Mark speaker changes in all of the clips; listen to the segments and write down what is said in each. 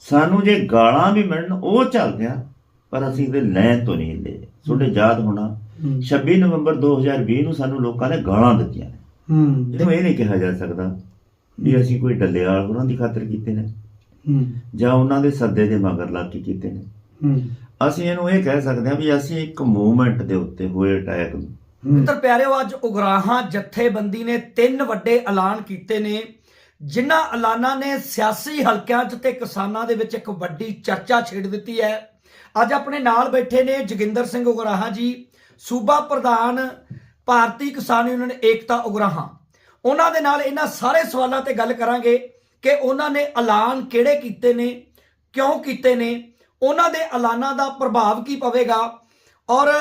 Speaker 1: ਸਾਨੂੰ ਜੇ ਗਾਲਾਂ ਵੀ ਮਿਲਣ ਉਹ ਚੱਲਦੇ ਆ ਪਰ ਅਸੀਂ ਇਹਦੇ ਲੈਣ ਤੋਂ ਨਹੀਂ ਹਿੱਲੇ। ਤੁਹਾਡੇ ਯਾਦ ਹੋਣਾ
Speaker 2: ਹੂੰ।
Speaker 1: 26 ਨਵੰਬਰ 2020 ਨੂੰ ਸਾਨੂੰ ਲੋਕਾਂ ਨੇ ਗਾਲਾਂ ਦਿੱਤੀਆਂ ਨੇ।
Speaker 2: ਹੂੰ।
Speaker 1: ਇਹਨੂੰ ਇਹ ਨਹੀਂ ਕਿਹਾ ਜਾ ਸਕਦਾ ਵੀ ਅਸੀਂ ਕੋਈ ਡੱਲੇਵਾਲ ਉਹਨਾਂ ਦੀ ਖਾਤਰ ਕੀਤੇ ਨੇ
Speaker 2: ਹੂੰ।
Speaker 1: ਜਾਂ ਉਹਨਾਂ ਦੇ ਸੱਦੇ ਦੇ ਮਗਰ ਲੱਗ ਕੇ ਕੀਤੇ ਨੇ।
Speaker 2: ਹੂੰ।
Speaker 1: ਅਸੀਂ ਇਹਨੂੰ ਇਹ ਕਹਿ ਸਕਦੇ ਹਾਂ ਵੀ ਅਸੀਂ ਇੱਕ ਮੂਵਮੈਂਟ ਦੇ ਉੱਤੇ ਹੋਏ ਅਟੈਕ ਨੂੰ।
Speaker 3: ਮਿੱਤਰ ਪਿਆਰਿਓ ਅੱਜ ਉਗਰਾਹਾਂ ਜਥੇਬੰਦੀ ਨੇ ਤਿੰਨ ਵੱਡੇ ਐਲਾਨ ਕੀਤੇ ਨੇ। ਜਿਨ੍ਹਾਂ ਐਲਾਨਾਂ ਨੇ ਸਿਆਸੀ ਹਲਕਿਆਂ 'ਚ ਤੇ ਕਿਸਾਨਾਂ ਦੇ ਵਿੱਚ ਇੱਕ ਵੱਡੀ ਚਰਚਾ ਛੇੜ ਦਿੱਤੀ ਹੈ। ਅੱਜ ਆਪਣੇ ਨਾਲ ਬੈਠੇ ਨੇ ਜੋਗਿੰਦਰ ਸਿੰਘ ਉਗਰਾਹਾਂ ਜੀ, ਸੂਬਾ ਪ੍ਰਧਾਨ ਭਾਰਤੀ ਕਿਸਾਨ ਯੂਨੀਅਨ ਏਕਤਾ ਉਗਰਾਹਾਂ। ਉਹਨਾਂ ਦੇ ਨਾਲ ਇਹਨਾਂ ਸਾਰੇ ਸਵਾਲਾਂ ਤੇ ਗੱਲ ਕਰਾਂਗੇ ਕਿ ਉਹਨਾਂ ਨੇ ਐਲਾਨ ਕਿਹੜੇ ਕੀਤੇ ਨੇ, ਕਿਉਂ ਕੀਤੇ ਨੇ, ਉਹਨਾਂ ਦੇ ਐਲਾਨਾਂ ਦਾ ਪ੍ਰਭਾਵ ਕੀ ਪਵੇਗਾ ਔਰ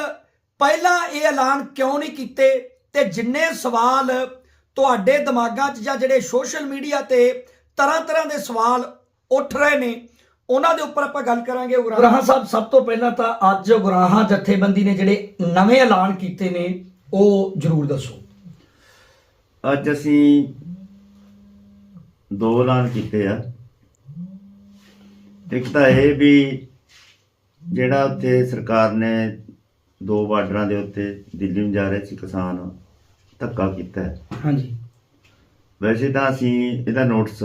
Speaker 3: ਪਹਿਲਾਂ ਇਹ ਐਲਾਨ ਕਿਉਂ ਨਹੀਂ ਕੀਤੇ ਤੇ ਜਿੰਨੇ ਸਵਾਲ ਤੁਹਾਡੇ ਦਿਮਾਗਾਂ 'ਚ ਜਾਂ ਜਿਹੜੇ ਸੋਸ਼ਲ ਮੀਡੀਆ ਤੇ ਤਰ੍ਹਾਂ ਤਰ੍ਹਾਂ ਦੇ ਸਵਾਲ ਉੱਠ ਰਹੇ ਨੇ ਉਹਨਾਂ ਦੇ ਉੱਪਰ ਆਪਾਂ ਗੱਲ ਕਰਾਂਗੇ ਉਗਰਾਹਾਂ ਸਾਹਿਬ ਸਭ ਤੋਂ ਪਹਿਲਾਂ ਤਾਂ ਅੱਜ ਉਗਰਾਹਾਂ ਜਥੇਬੰਦੀ ਨੇ ਜਿਹੜੇ ਨਵੇਂ ਐਲਾਨ ਕੀਤੇ ਨੇ ਉਹ ਜ਼ਰੂਰ ਦੱਸੋ।
Speaker 1: ਅੱਜ ਅਸੀਂ ਦੋ ਐਲਾਨ ਕੀਤੇ ਆ। ਇੱਕ ਤਾਂ ਇਹ ਵੀ ਜਿਹੜਾ ਉੱਥੇ ਸਰਕਾਰ ਨੇ ਦੋ ਬਾਰਡਰਾਂ ਦੇ ਉੱਤੇ ਦਿੱਲੀ ਨੂੰ ਜਾ ਰਹੇ ਸੀ ਕਿਸਾਨ। ਧੱਕਾ ਕੀਤਾ ਹੈ।
Speaker 2: ਹਾਂਜੀ।
Speaker 1: ਵੈਸੇ ਤਾਂ ਅਸੀਂ ਇਹਦਾ ਨੋਟਿਸ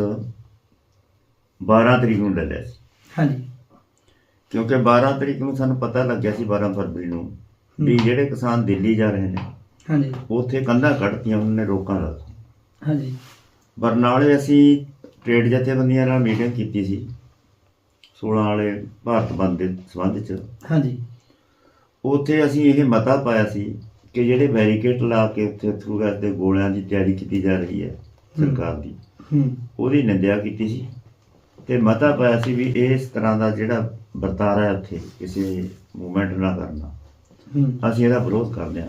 Speaker 1: 12 ਤਰੀਕ ਨੂੰ ਲੈ ਲਿਆ ਸੀ।
Speaker 2: ਹਾਂਜੀ।
Speaker 1: ਕਿਉਂਕਿ 12 ਤਰੀਕ ਨੂੰ ਸਾਨੂੰ ਪਤਾ ਲੱਗਿਆ ਸੀ 12 ਫਰਵਰੀ ਨੂੰ ਵੀ ਜਿਹੜੇ ਕਿਸਾਨ ਦਿੱਲੀ ਜਾ ਰਹੇ ਨੇ
Speaker 2: ਹਾਂਜੀ।
Speaker 1: ਉੱਥੇ ਕੰਧਾਂ ਕੱਢਤੀਆਂ ਉਹਨਾਂ ਨੇ ਰੋਕਾਂ ਲਾ ਦਿੱਤੀਆਂ
Speaker 2: ਹਾਂਜੀ
Speaker 1: ਬਰਨਾਲੇ ਅਸੀਂ ਟ੍ਰੇਡ ਜਥੇਬੰਦੀਆਂ ਨਾਲ ਮੀਟਿੰਗ ਕੀਤੀ ਸੀ 16 ਵਾਲੇ ਭਾਰਤ ਬੰਦ ਦੇ ਸੰਬੰਧ ਚ।
Speaker 2: ਹਾਂਜੀ।
Speaker 1: ਉੱਥੇ ਅਸੀਂ ਇਹ ਮਤਾ ਪਾਇਆ ਸੀ ਕਿ ਜਿਹੜੇ ਬੈਰੀਕੇਡ ਲਾ ਕੇ ਉੱਥੇ ਥਰੂ ਗੈਸ ਦੇ ਗੋਲਿਆਂ ਦੀ ਤਿਆਰੀ ਕੀਤੀ ਜਾ ਰਹੀ ਹੈ ਸਰਕਾਰ ਦੀ। ਉਹਦੀ ਨਿੰਦਿਆ ਕੀਤੀ ਸੀ ਤੇ ਮਤਾ ਪਾਇਆ ਸੀ ਵੀ ਇਸ ਤਰ੍ਹਾਂ ਦਾ ਜਿਹੜਾ ਵਰਤਾਰਾ ਹੈ ਉੱਥੇ ਕਿਸੇ ਮੂਵਮੈਂਟ ਨਾ ਕਰਨਾ। ਅਸੀਂ ਇਹਦਾ ਵਿਰੋਧ ਕਰਦੇ ਹਾਂ।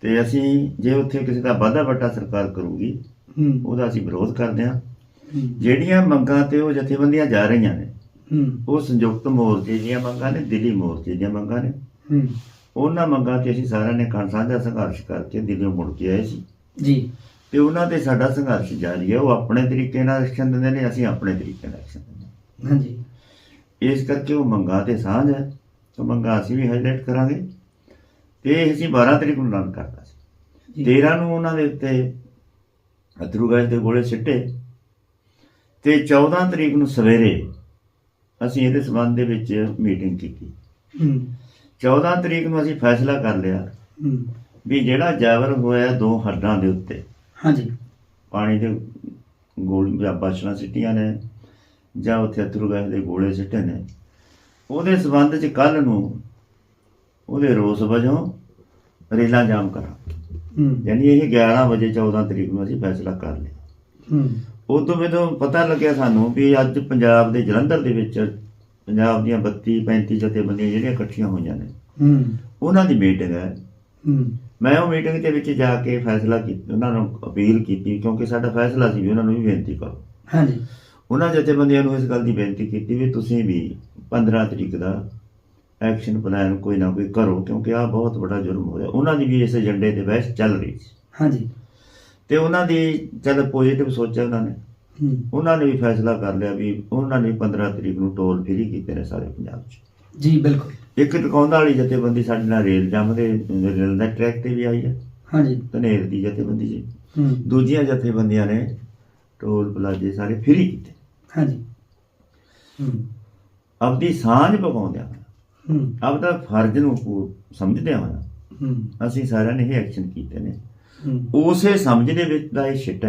Speaker 1: ਤੇ ਅਸੀਂ ਜੇ ਉੱਥੇ ਕਿਸੇ ਦਾ ਵਾਧਾ ਵੱਟਾ ਸਰਕਾਰ ਕਰੂਗੀ ਉਹਦਾ ਅਸੀਂ ਵਿਰੋਧ ਕਰਦੇ ਹਾਂ। ਜਿਹੜੀਆਂ ਮੰਗਾਂ ਤੇ ਉਹ ਜਥੇਬੰਦੀਆਂ ਜਾ ਰਹੀਆਂ ਨੇ ਉਹ ਸੰਯੁਕਤ ਮੋਰਚੇ ਦੀਆਂ ਮੰਗਾਂ ਨੇ ਦਿੱਲੀ ਮੋਰਚੇ ਦੀਆਂ ਮੰਗਾਂ ਨੇ। ਉਹਨਾਂ ਮੰਗਾਂ ਤੇ ਅਸੀਂ ਸਾਰਿਆਂ ਨੇ ਕਣ ਸਾਂਝਾ ਸੰਘਰਸ਼ ਕਰਕੇ ਦਿੱਲੀੋਂ ਮੁੜ ਕੇ ਆਏ ਸੀ।
Speaker 2: ਜੀ।
Speaker 1: ਤੇ ਉਹਨਾਂ ਤੇ ਸਾਡਾ ਸੰਘਰਸ਼ ਜਾਰੀ ਹੈ ਉਹ ਆਪਣੇ ਤਰੀਕੇ ਨਾਲ ਐਕਸ਼ਨ ਦਿੰਦੇ ਨੇ ਅਸੀਂ ਆਪਣੇ ਤਰੀਕੇ ਨਾਲ ਐਕਸ਼ਨ ਦਿੰਦੇ ਹਾਂ।
Speaker 2: ਹਾਂਜੀ।
Speaker 1: ਇਸ ਕਰਕੇ ਉਹ ਮੰਗਾਂ ਤੇ ਸਾਂਝ ਹੈ। ਉਹ ਮੰਗਾਂ ਅਸੀਂ ਵੀ ਹਾਈਲਾਈਟ ਕਰਾਂਗੇ। ਤੇ ਅਸੀਂ 12 ਤਰੀਕ ਨੂੰ ਐਲਾਨ ਕਰਤਾ ਸੀ।
Speaker 2: ਜੀ।
Speaker 1: 13 ਨੂੰ ਉਹਨਾਂ ਦੇ ਉੱਤੇ ਅਥਰੂ ਗੈਸ ਦੇ ਗੋਲੇ ਸਿੱਟੇ। ਤੇ 14 ਤਰੀਕ ਨੂੰ ਸਵੇਰੇ ਅਸੀਂ ਇਹਦੇ ਸਬੰਧ ਦੇ ਵਿੱਚ ਮੀਟਿੰਗ ਕੀਤੀ।
Speaker 2: ਹੂੰ।
Speaker 1: 14 ਤਰੀਕ ਨੂੰ ਅਸੀਂ ਫੈਸਲਾ ਕਰ ਲਿਆ ਵੀ ਜਿਹੜਾ ਜਾਬਰ ਹੋਇਆ ਦੋ ਹੱਡਾਂ ਦੇ ਉੱਤੇ।
Speaker 2: ਹਾਂਜੀ।
Speaker 1: ਪਾਣੀ ਦੇ ਗੋਲ ਜਾਂ ਬਾਸ਼ਣਾ ਸਿੱਟੀਆਂ ਨੇ ਜਾਂ ਉੱਥੇ ਅਥਰੂ ਗੈਸ ਦੇ ਗੋਲੇ ਸਿੱਟੇ ਨੇ। ਉਹਦੇ ਸਬੰਧ ਚ ਕੱਲ ਨੂੰ ਉਹਦੇ ਰੋਸ ਵਜੋਂ ਰੇਲਾਂ ਜਾਮ ਕਰਾਂ ਯਾਨੀ ਇਹ 11 ਵਜੇ 14 ਤਰੀਕ ਨੂੰ ਅਸੀਂ ਫੈਸਲਾ ਕਰ ਲਿਆ।
Speaker 2: ਹੂੰ।
Speaker 1: ਉਦੋਂ ਮੈਨੂੰ ਪਤਾ ਲੱਗਿਆ ਸਾਨੂੰ ਵੀ ਅੱਜ ਪੰਜਾਬ ਦੇ ਜਲੰਧਰ ਦੇ ਵਿੱਚ ਪੰਜਾਬ ਦੀਆਂ 32 35 ਜਥੇਬੰਦੀਆਂ ਜਿਹੜੀਆਂ ਇਕੱਠੀਆਂ ਹੋਈਆਂ ਨੇ
Speaker 2: ਹੂੰ।
Speaker 1: ਉਹਨਾਂ ਦੀ ਮੀਟਿੰਗ ਹੈ।
Speaker 2: ਹੂੰ।
Speaker 1: ਮੈਂ ਉਹ ਮੀਟਿੰਗ ਦੇ ਵਿੱਚ ਜਾ ਕੇ ਫੈਸਲਾ ਕੀਤਾ ਉਹਨਾਂ ਨੂੰ ਅਪੀਲ ਕੀਤੀ ਕਿਉਂਕਿ ਸਾਡਾ ਫੈਸਲਾ ਸੀ ਵੀ ਉਹਨਾਂ ਨੂੰ ਵੀ ਬੇਨਤੀ ਕਰੋ।
Speaker 2: ਹਾਂਜੀ।
Speaker 1: ਉਹਨਾਂ ਜਥੇਬੰਦੀਆਂ ਨੂੰ ਇਸ ਗੱਲ ਦੀ ਬੇਨਤੀ ਕੀਤੀ ਵੀ ਤੁਸੀਂ ਵੀ 15 ਤਰੀਕ ਦਾ ਐਕਸ਼ਨ ਪਲਾਨ ਕੋਈ ਨਾ ਕੋਈ ਕਰੋ ਕਿਉਂਕਿ ਆਹ ਬਹੁਤ ਵੱਡਾ ਜੁਰਮ ਹੋਇਆ ਉਹਨਾਂ ਦੀ ਵੀ ਇਸ ਏਜੰਡੇ ਤੇ ਬਹਿਸ ਚੱਲ ਰਹੀ ਸੀ।
Speaker 2: ਹਾਂਜੀ।
Speaker 1: ਤੇ ਉਹਨਾਂ ਦੀ ਜਦ ਪੋਜ਼ਿਟਿਵ ਸੋਚਿਆ ਉਹਨਾਂ ਨੇ
Speaker 2: ਹੂੰ
Speaker 1: ਉਹਨਾਂ ਨੇ ਵੀ ਫੈਸਲਾ ਕਰ ਲਿਆ ਵੀ ਉਹਨਾਂ ਨੇ 15 ਤਰੀਕ ਨੂੰ ਟੋਲ ਫ੍ਰੀ ਕੀਤੇ ਨੇ ਸਾਰੇ ਪੰਜਾਬ 'ਚ।
Speaker 2: ਜੀ ਬਿਲਕੁਲ।
Speaker 1: ਇੱਕ ਟਿਕਾਉਂਦਾ ਵਾਲੀ ਜਥੇਬੰਦੀ ਸਾਡੇ ਨਾਲ ਰੇਲ ਜੰਮ ਦੇ ਰੇਲ ਦਾ ਟਰੈਕ ਤੇ ਵੀ ਆਈ ਹੈ।
Speaker 2: ਹਾਂਜੀ।
Speaker 1: ਧਨੇਰ ਦੀ ਜਥੇਬੰਦੀ ਜੀ ਦੂਜੀਆਂ ਜਥੇਬੰਦੀਆਂ ਨੇ ਟੋਲ ਪਲਾਜੇ ਸਾਰੇ ਫ੍ਰੀ ਕੀਤੇ।
Speaker 2: ਹਾਂਜੀ।
Speaker 1: ਆਪਦੀ ਸਾਂਝ ਪਕਾਉਂਦਿਆਂ
Speaker 2: ਹੂੰ।
Speaker 1: ਆਪਦਾ ਫਰਜ਼ ਨੂੰ ਹੋਇਆ।
Speaker 2: ਹੂੰ।
Speaker 1: ਅਸੀਂ ਸਾਰਿਆਂ ਨੇ ਇਹ ਐਕਸ਼ਨ ਕੀਤੇ ਨੇ। ਉਸੇ ਸਮਝ ਦੇ ਵਿੱਚ ਦਾ ਇਹ ਛਿੱਟ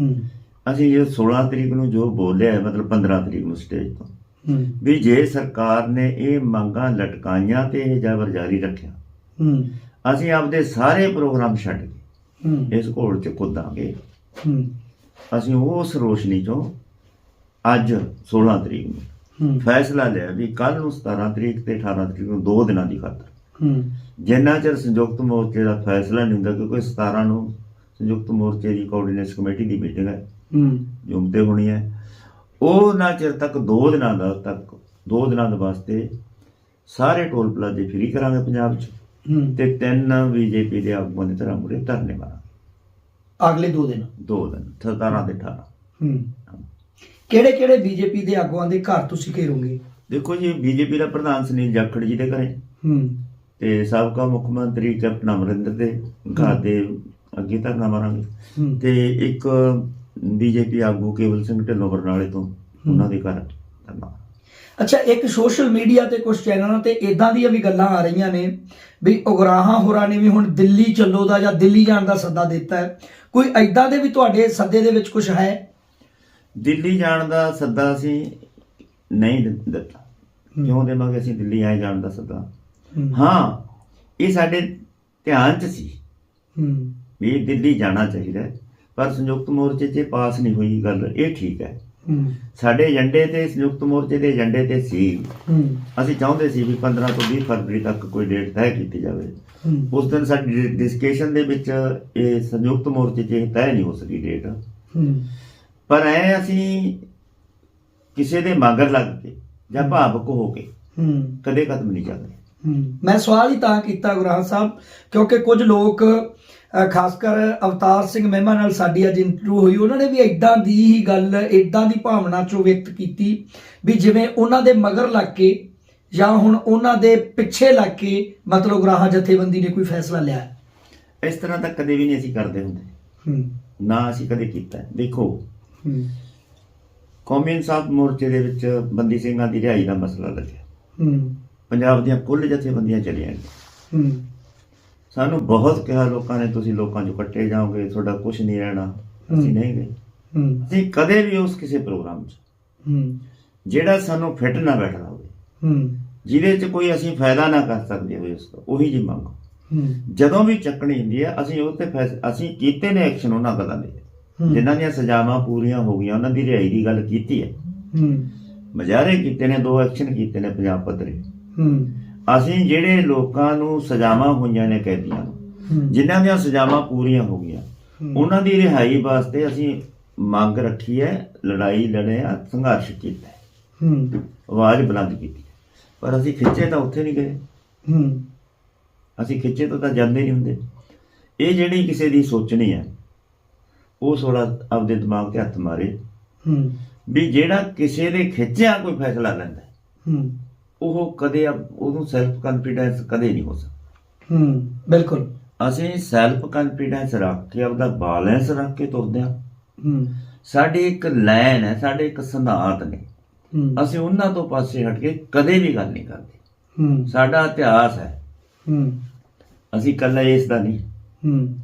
Speaker 1: ਹੂੰ। ਅਸੀਂ ਇਹ 16 ਤਰੀਕ ਨੂੰ ਜੋ ਬੋਲਿਆ ਹੈ, ਮਤਲਬ 15 ਤਰੀਕ ਨੂੰ ਸਟੇਜ ਤੋਂ ਵੀ ਜੇ ਸਰਕਾਰ ਨੇ ਇਹ ਮੰਗਾਂ ਲਟਕਾਈਆਂ ਤੇ ਇਹ ਜ਼ਬਰ ਜਾਰੀ ਰੱਖਿਆ ਅਸੀਂ ਆਪਦੇ ਸਾਰੇ ਪ੍ਰੋਗਰਾਮ ਛੱਡ ਕੇ ਇਸ ਘੋਲ ਚ ਕੁੱਦਾਂਗੇ। ਅਸੀਂ ਉਸ ਰੋਸ਼ਨੀ ਚੋਂ ਅੱਜ 16 ਤਰੀਕ ਨੂੰ ਫੈਸਲਾ ਲਿਆ ਵੀ ਕੱਲ ਨੂੰ 17 ਤਰੀਕ ਤੇ 18 ਤਰੀਕ ਨੂੰ ਦੋ ਦਿਨਾਂ ਦੀ ਖਾਤਰ। ਜਿੰਨਾ ਚਿਰ ਸੰਯੁਕਤ ਮੋਰਚੇ ਦਾ ਫੈਸਲਾ ਨਹੀਂ ਹੁੰਦਾ ਕਿਉਂਕਿ 17 ਨੂੰ ਸੰਯੁਕਤ ਮੋਰਚੇ ਦੀ ਕੋਆਰਡੀਨੇਸ਼ਨ ਕਮੇਟੀ ਦੀ ਮੀਟਿੰਗ ਹੈ।
Speaker 2: ਹੂੰ।
Speaker 1: ਜੁਮ ਤੇ ਹੋਣੀ ਹੈ। ਉਹ ਨਾ ਚਿਰ ਤੱਕ ਦੋ ਦਿਨਾਂ ਦਾ ਤੱਕ ਦੋ ਦਿਨਾਂ ਦੇ ਵਾਸਤੇ ਸਾਰੇ ਟੋਲ ਪਲਾਜ਼ੇ ਫ੍ਰੀ ਕਰਾਂਗੇ ਪੰਜਾਬ 'ਚ। ਤੇ ਤਿੰਨ ਬੀਜੇਪੀ ਦੇ ਆਗੂਆਂ ਦੀ ਤਰ੍ਹਾਂ ਮੁਰੇ ਧਰਨੇ ਮਾਰਾਂਗੇ
Speaker 2: ਅਗਲੇ ਦੋ ਦਿਨ?
Speaker 1: ਦੋ ਦਿਨ 17 ਤੇ 18
Speaker 2: ਹੂੰ।
Speaker 3: ਕਿਹੜੇ ਕਿਹੜੇ ਬੀਜੇਪੀ ਦੇ ਆਗੂਆਂ ਦੇ ਘਰ ਤੁਸੀਂ ਘੇਰੋਗੇ?
Speaker 1: ਦੇਖੋ ਜੀ ਬੀਜੇਪੀ ਦਾ ਪ੍ਰਧਾਨ ਸੁਨੀਲ ਜਾਖੜ ਜੀ ਦੇ ਘਰੇ।
Speaker 3: ਹੂੰ।
Speaker 1: ਤੇ ਸਾਬਕਾ ਮੁੱਖ ਮੰਤਰੀ ਕੈਪਟਨ ਅਮਰਿੰਦਰ ਦੇ ਘਰ ਦੇ ਅੱਗੇ ਧਰਨਾ ਮਾਰਾਂਗੇ। ਤੇ ਇੱਕ ਬੀਜੇਪੀ ਆਗੂ ਕੇਵਲ ਸਿੰਘ ਢਿੱਲੋਂ ਬਰਨਾਲੇ ਤੋਂ ਉਹਨਾਂ ਦੇ ਘਰ।
Speaker 3: ਅੱਛਾ ਇੱਕ ਸੋਸ਼ਲ ਮੀਡੀਆ ਤੇ ਕੁਝ ਚੈਨਲਾਂ ਤੇ ਇਦਾਂ ਦੀਆਂ ਵੀ ਗੱਲਾਂ ਆ ਰਹੀਆਂ ਨੇ ਵੀ ਉਗਰਾਹਾਂ ਹੋਰਾਂ ਨੇ ਵੀ ਹੁਣ ਦਿੱਲੀ ਚੱਲੋ ਦਾ ਜਾਂ ਦਿੱਲੀ ਜਾਣ ਦਾ ਸੱਦਾ ਦਿੱਤਾ ਹੈ। ਕੋਈ ਐਦਾਂ ਦੇ ਵੀ ਤੁਹਾਡੇ ਸੱਦੇ ਦੇ ਵਿੱਚ ਕੁਝ ਹੈ?
Speaker 1: ਦਿੱਲੀ ਜਾਣ ਦਾ ਸੱਦਾ ਅਸੀਂ ਨਹੀਂ ਦਿੱਤਾ। ਕਿਉਂ ਦੇਵਾਂਗੇ ਅਸੀਂ ਦਿੱਲੀ ਆਏ ਜਾਣ ਦਾ ਸੱਦਾ?
Speaker 3: ਹੂੰ।
Speaker 1: ਹਾਂ ਇਹ ਸਾਡੇ ਧਿਆਨ 'ਚ ਸੀ
Speaker 3: ਹੂੰ।
Speaker 1: ਵੀ ਦਿੱਲੀ ਜਾਣਾ ਚਾਹੀਦਾ ਹੈ, ਪਰ ਸੰਯੁਕਤ ਮੋਰਚੇ 'ਚ ਪਾਸ ਨਹੀਂ ਹੋਈ ਗੱਲ ਇਹ ਠੀਕ ਹੈ। ਸਾਡੇ ਏਜੰਡੇ ਤੇ ਸੰਯੁਕਤ ਮੋਰਚੇ ਦੇ ਏਜੰਡੇ ਤੇ ਸੀ। ਅਸੀਂ ਚਾਹੁੰਦੇ ਸੀ ਵੀ 15 ਤੋਂ 20 ਫਰਵਰੀ ਤੱਕ ਕੋਈ ਡੇਟ ਤੈਅ ਕੀਤੀ ਜਾਵੇ। ਉਸ ਦਿਨ ਸਾਡੀ ਡਿਸਕਸ਼ਨ ਦੇ ਵਿੱਚ ਇਹ ਸੰਯੁਕਤ ਮੋਰਚੇ 'ਚ ਤੈਅ ਨਹੀਂ ਹੋ ਸਕੀ ਡੇਟ। ਪਰ ਐ ਅਸੀਂ ਕਿਸੇ ਦੇ ਮਗਰ ਲੱਗ ਕੇ ਜਾਂ ਭਾਵਕ ਹੋ ਕੇ ਕਦੇ ਕਦਮ ਨਹੀਂ ਚੱਲਦੇ।
Speaker 3: ਮੈਂ ਸਵਾਲ ਹੀ ਤਾਂ ਕੀਤਾ ਗੁਰਾਂ ਸਾਹਿਬ ਕਿਉਂਕਿ ਕੁਝ ਲੋਕ ਖਾਸ ਕਰ ਅਵਤਾਰ ਸਿੰਘ ਮਹਿਮਾ ਨਾਲ ਸਾਡੀ ਅੱਜ ਇੰਟਰਵਿਊ ਹੋਈ ਉਹਨਾਂ ਨੇ ਵੀ ਇਦਾਂ ਦੀ ਹੀ ਗੱਲ ਇਦਾਂ ਦੀ ਭਾਵਨਾ ਚੋਂ ਵਿਅਕਤ ਕੀਤੀ ਵੀ ਜਿਵੇਂ ਉਹਨਾਂ ਦੇ ਮਗਰ ਲੱਗ ਕੇ ਜਾਂ ਹੁਣ ਉਹਨਾਂ ਦੇ ਪਿੱਛੇ ਲੱਗ ਕੇ ਮਤਲਬ ਗੁਰਾਹਾ ਜਥੇਬੰਦੀ ਨੇ ਕੋਈ ਫੈਸਲਾ ਲਿਆ। ਹੈ।
Speaker 1: ਇਸ ਤਰ੍ਹਾਂ ਤਾਂ ਕਦੇ ਵੀ ਨਹੀਂ ਅਸੀਂ ਕਰਦੇ ਹੁੰਦੇ।
Speaker 3: ਹਮ,
Speaker 1: ਨਾ ਅਸੀਂ ਕਦੇ ਕੀਤਾ। ਹੈ। ਦੇਖੋ
Speaker 3: ਹਮ,
Speaker 1: ਕੌਮੀ ਇਨਸਾਫ ਮੋਰਚੇ ਦੇ ਵਿੱਚ ਬੰਦੀ ਸਿੰਘਾਂ ਦੀ ਰਿਹਾਈ ਦਾ ਮਸਲਾ ਲੱਗਿਆ।
Speaker 3: ਹਮ,
Speaker 1: ਪੰਜਾਬ ਦੀਆਂ ਕੁੱਲ ਜਥੇਬੰਦੀਆਂ ਚਲੀਆਂ ਗਈਆਂ।
Speaker 3: ਹਮ,
Speaker 1: ਸਾਨੂੰ ਬਹੁਤ ਕਿਹਾ ਲੋਕਾਂ ਨੇ ਤੁਸੀਂ ਲੋਕਾਂ ਚੋਂ ਕੱਟੇ ਜਾਓਗੇ ਤੁਹਾਡਾ ਕੁਝ ਨਹੀਂ ਰਹਿਣਾ। ਅਸੀਂ। ਨਹੀਂ ਗਏ। ਅਸੀਂ ਕਦੇ ਵੀ ਉਸ ਕਿਸੇ ਪ੍ਰੋਗਰਾਮ 'ਚ। ਜਿਹੜਾ ਸਾਨੂੰ ਫਿੱਟ ਨਾ ਬੈਠਦਾ ਹੋਵੇ। ਜਿਹਦੇ 'ਚ ਕੋਈ ਅਸੀਂ ਫਾਇਦਾ ਨਾ ਕਰ ਸਕਦੇ ਹੋਏ ਉਸ ਦਾ ਉਹੀ ਜੀ ਮੰਗ। ਜਦੋਂ ਵੀ ਚੱਕਣੀ ਹੁੰਦੀ ਹੈ ਅਸੀਂ ਉਹ ਤੇ ਅਸੀਂ ਕੀਤੇ ਨੇ ਐਕਸ਼ਨ ਉਹਨਾਂ ਗੱਲਾਂ ਦੇ। ਜਿਨ੍ਹਾਂ ਦੀਆਂ ਸਜ਼ਾਵਾਂ ਪੂਰੀਆਂ ਹੋ ਗਈਆਂ ਉਹਨਾਂ ਦੀ ਰਿਹਾਈ ਦੀ ਗੱਲ ਕੀਤੀ ਹੈ।
Speaker 3: ਹਮ,
Speaker 1: ਮਜਾਰੇ ਕੀਤੇ ਨੇ ਦੋ ਐਕਸ਼ਨ ਕੀਤੇ ਨੇ ਪੰਜਾਬ ਪੱਧਰੇ। ਅਸੀਂ ਜਿਹੜੇ ਲੋਕਾਂ ਨੂੰ ਸਜ਼ਾਵਾਂ ਹੋਈਆਂ ਨੇ ਕੈਦੀਆਂ ਜਿਨ੍ਹਾਂ ਦੀਆਂ ਸਜ਼ਾਵਾਂ ਪੂਰੀਆਂ ਹੋ ਗਈਆਂ ਉਹਨਾਂ ਦੀ ਰਿਹਾਈ ਵਾਸਤੇ ਅਸੀਂ ਮੰਗ ਰੱਖੀ ਹੈ ਲੜਾਈ ਲੜੇ ਆ ਸੰਘਰਸ਼ ਕੀਤਾ ਹੈ, ਆਵਾਜ਼ ਬੁਲੰਦ ਕੀਤੀ। ਪਰ ਅਸੀਂ ਖਿੱਚੇ ਤਾਂ ਉੱਥੇ ਨਹੀਂ ਗਏ। ਅਸੀਂ ਖਿੱਚੇ ਤੋਂ ਤਾਂ ਜਾਂਦੇ ਨਹੀਂ ਹੁੰਦੇ। ਇਹ ਜਿਹੜੀ ਕਿਸੇ ਦੀ ਸੋਚਣੀ ਹੈ ਉਹ ਥੋੜਾ ਆਪਦੇ ਦਿਮਾਗ ਤੇ ਹੱਥ ਮਾਰੇ। ਵੀ ਜਿਹੜਾ ਕਿਸੇ ਦੇ ਖਿੱਚਿਆ ਕੋਈ ਫੈਸਲਾ ਲੈਂਦਾ ਹੈ, ਉਹ ਕਦੇ ਉਹਨੂੰ ਸੈਲਫ ਕੌਨਫੀਡੈਂਸ ਕਦੇ ਨਹੀਂ ਹੋ ਸਕਦਾ।
Speaker 3: ਹਮ, ਬਿਲਕੁਲ।
Speaker 1: ਅਸੀਂ ਸੈਲਫ ਕੌਨਫੀਡੈਂਸ ਰੱਖ ਕੇ ਆਪਦਾ ਬੈਲੈਂਸ ਰੱਖ ਕੇ ਤੁਰਦੇ ਹਾਂ।
Speaker 3: ਹਮ,
Speaker 1: ਸਾਡੀ ਇੱਕ ਲਾਈਨ ਹੈ ਸਾਡੇ ਇੱਕ ਸਿਧਾਂਤ ਨੇ। ਅਸੀਂ ਉਹਨਾਂ ਤੋਂ ਪਾਸੇ ਹਟ ਕੇ ਕਦੇ ਵੀ ਗੱਲ ਨਹੀਂ ਕਰਦੇ।
Speaker 3: ਹਮ,
Speaker 1: ਸਾਡਾ ਇਤਿਹਾਸ ਹੈ।
Speaker 3: ਹਮ,
Speaker 1: ਅਸੀਂ ਕੱਲਾ ਇਸ ਦਾ ਨਹੀਂ।
Speaker 3: ਹਮ,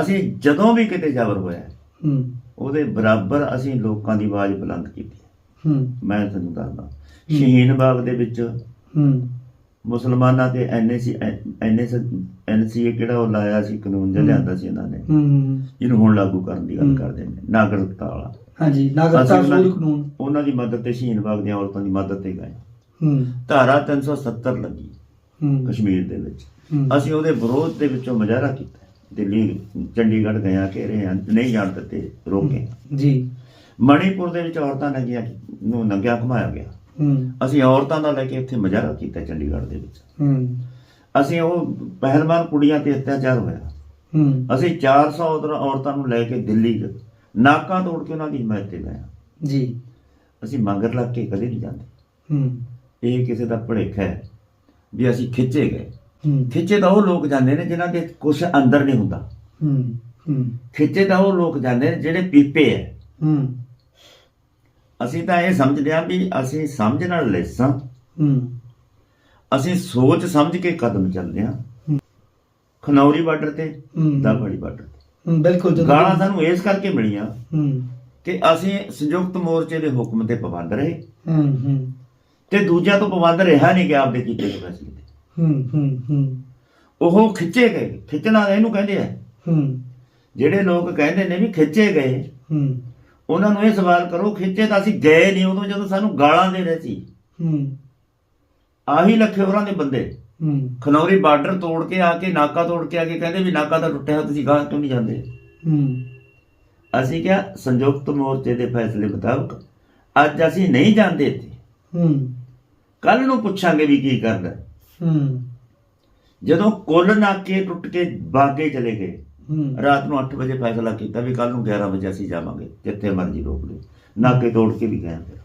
Speaker 1: ਅਸੀਂ ਜਦੋਂ ਵੀ ਕਿਤੇ ਜ਼ਬਰ ਹੋਇਆ
Speaker 3: ਹਮ,
Speaker 1: ਉਹਦੇ ਬਰਾਬਰ ਅਸੀਂ ਲੋਕਾਂ ਦੀ ਆਵਾਜ਼ ਬੁਲੰਦ ਕੀਤੀ। ਹੈ। ਮੈਂ ਤੁਹਾਨੂੰ ਦੱਸਦਾ। ਸ਼ਹੀਨ ਬਾਗ ਦੇ ਵਿੱਚ
Speaker 3: ਹਮ,
Speaker 1: ਮੁਸਲਮਾਨਾਂ ਤੇ ਐਨਏਸੀ ਐਨਐਸ ਐਨਸੀਏ ਕਿਹੜਾ ਉਹ ਲਾਇਆ ਸੀ ਕਾਨੂੰਨ ਜਿਹਾ ਲਿਆਂਦਾ ਸੀ ਇਹਨਾਂ ਨੇ।
Speaker 3: ਹਮ,
Speaker 1: ਜਿਹਨੂੰ ਹੁਣ ਲਾਗੂ ਕਰਨ ਦੀ ਗੱਲ। ਕਰਦੇ ਨੇ ਨਾਗਰਿਕਤਾ ਵਾਲਾ।
Speaker 3: ਹਾਂਜੀ ਨਾਗਰਿਕਤਾ
Speaker 1: ਦੀ-
Speaker 3: ਕਾਨੂੰਨ।
Speaker 1: ਉਹਨਾਂ ਦੀ ਮਦਦ ਤੇ ਸ਼ਹੀਨ ਬਾਗ ਦੀਆਂ ਔਰਤਾਂ ਦੀ ਮਦਦ ਤੇ ਗਏ।
Speaker 3: ਹਮ,
Speaker 1: ਧਾਰਾ 370 ਲੱਗੀ
Speaker 3: ਹਮ,
Speaker 1: ਕਸ਼ਮੀਰ ਦੇ ਵਿੱਚ। ਅਸੀਂ ਉਹਦੇ ਵਿਰੋਧ ਦੇ ਵਿੱਚੋਂ ਮੁਜ਼ਾਹਰਾ ਕੀਤਾ। ਦਿੱਲੀ ਚੰਡੀਗੜ੍ਹ ਗਿਆ ਕਿ ਰਹੇ ਹਾਂ ਨਹੀਂ ਜਾਣ ਦਿੱਤੇ ਰੋਕੇ।
Speaker 3: ਜੀ।
Speaker 1: ਮਣੀਪੁਰ ਦੇ ਵਿੱਚ ਔਰਤਾਂ ਨੰਗੀਆਂ ਨੂੰ ਨੰਗਿਆ ਘੁਮਾਇਆ ਗਿਆ। ਅਸੀਂ ਔਰਤਾਂ ਦਾ ਲੈ ਕੇ ਇੱਥੇ ਮੁਜ਼ਾਹਰਾ ਕੀਤਾ ਚੰਡੀਗੜ੍ਹ ਦੇ ਵਿੱਚ। ਅਸੀਂ ਉਹ ਪਹਿਲਵਾਨ ਕੁੜੀਆਂ ਤੇ ਅਤਿਆਚਾਰ ਹੋਇਆ। ਅਸੀਂ 400 ਉਧਰ ਔਰਤਾਂ ਨੂੰ ਲੈ ਕੇ ਦਿੱਲੀ ਚ ਨਾਕਾਂ ਤੋੜ ਕੇ ਉਹਨਾਂ ਦੀ ਹਿਮਾਇਤ ਤੇ ਗਏ ਹਾਂ।
Speaker 3: ਜੀ।
Speaker 1: ਅਸੀਂ ਮੰਗਰ ਲੱਗ ਕੇ ਕਦੇ ਨਹੀਂ ਜਾਂਦੇ। ਇਹ ਕਿਸੇ ਦਾ ਭੁਲੇਖਾ ਹੈ ਵੀ ਅਸੀਂ ਖਿੱਚੇ ਗਏ। ਖਿੱਚੇ ਤਾਂ ਉਹ ਲੋਕ ਜਾਂਦੇ ਨੇ ਜਿਨ੍ਹਾਂ ਦੇ ਕੁਝ ਅੰਦਰ ਨਹੀਂ ਹੁੰਦਾ।
Speaker 3: ਹਮ, ਹਮ,
Speaker 1: ਖਿੱਚੇ ਤਾਂ ਉਹ ਲੋਕ ਜਾਂਦੇ ਨੇ ਜਿਹੜੇ ਪੀਪੇ ਹੈ।
Speaker 3: ਹਮ,
Speaker 1: ਅਸੀਂ ਤਾਂ ਇਹ ਸਮਝਦੇ ਹਾਂ ਵੀ ਅਸੀਂ ਸਮਝ ਨਾਲ ਲੈਸਾਂ।
Speaker 3: ਹਮ,
Speaker 1: ਅਸੀਂ ਸੋਚ ਸਮਝ ਕੇ ਕਦਮ ਚੱਲਦੇ ਹਾਂ।
Speaker 3: ਹਮ।
Speaker 1: ਖਨੌਰੀ ਬਾਰਡਰ ਤੇ ਦਾਬੜੀ ਬਾਰਡਰ ਤੇ।
Speaker 3: ਬਿਲਕੁਲ
Speaker 1: ਗਾਲਾਂ ਸਾਨੂੰ ਇਸ ਕਰਕੇ ਮਿਲੀਆਂ ਕਿ ਅਸੀਂ ਸੰਯੁਕਤ ਮੋਰਚੇ ਦੇ ਹੁਕਮ ਤੇ ਪਾਬੰਦ ਰਹੇ। ਤੇ ਦੂਜਿਆਂ ਤੋਂ ਪਾਬੰਦ ਰਿਹਾ ਨਹੀਂ ਗਿਆ ਆਪਦੇ ਕੀਤੇ ਗਏ ਫੈਸਲੇ ਤੇ। ਉਹ ਖਿੱਚੇ ਗਏ। ਖਿੱਚਣਾ ਇਹਨੂੰ ਕਹਿੰਦੇ ਆ। ਜਿਹੜੇ ਲੋਕ ਕਹਿੰਦੇ ਨੇ ਵੀ ਖਿੱਚੇ ਗਏ। ਉਹਨਾਂ ਨੂੰ ਇਹ ਸਵਾਲ ਕਰੋ ਖਿੱਚੇ ਤਾਂ ਅਸੀਂ ਗਏ ਨਹੀਂ ਉਦੋਂ ਜਦੋਂ ਸਾਨੂੰ ਗਾਲਾਂ ਦੇ ਰਹੇ ਸੀ।
Speaker 3: ਹਮ,
Speaker 1: ਆਹੀ ਲੱਖੇ ਹੋਰਾਂ ਦੇ ਬੰਦੇ।
Speaker 3: ਹਮ,
Speaker 1: ਖਨੌਰੀ ਬਾਰਡਰ ਤੋੜ ਕੇ ਆ ਕੇ ਨਾਕਾ ਤੋੜ ਕੇ ਆ ਕੇ ਕਹਿੰਦੇ ਵੀ ਨਾਕਾ ਤਾਂ ਟੁੱਟਿਆ ਹੋਇਆ, ਤੁਸੀਂ ਗਾਂ ਕਿਉਂ ਨਹੀਂ ਜਾਂਦੇ?
Speaker 3: ਹਮ,
Speaker 1: ਅਸੀਂ ਕਿਹਾ ਸੰਯੁਕਤ ਮੋਰਚੇ ਦੇ ਫੈਸਲੇ ਮੁਤਾਬਕ ਅੱਜ ਅਸੀਂ ਨਹੀਂ ਜਾਂਦੇ ਇੱਥੇ।
Speaker 3: ਹਮ,
Speaker 1: ਕੱਲ ਨੂੰ ਪੁੱਛਾਂਗੇ ਵੀ ਕੀ ਕਰਨਾ। ਹੈ। ਜਦੋਂ ਕੁੱਲ ਨਾਕੇ ਟੁੱਟ ਕੇ ਬਾਗੇ ਚਲੇ ਗਏ ਰਾਤ ਨੂੰ 8 ਵਜੇ ਫੈਸਲਾ ਕੀਤਾ ਵੀ ਕੱਲ ਨੂੰ 11 ਵਜੇ ਅਸੀਂ ਜਾਵਾਂਗੇ, ਜਿੱਥੇ ਮਰਜ਼ੀ ਰੋਕ ਲਿਓ। ਨਾਕੇ ਤੋੜ ਕੇ ਵੀ ਗਏ ਫਿਰ।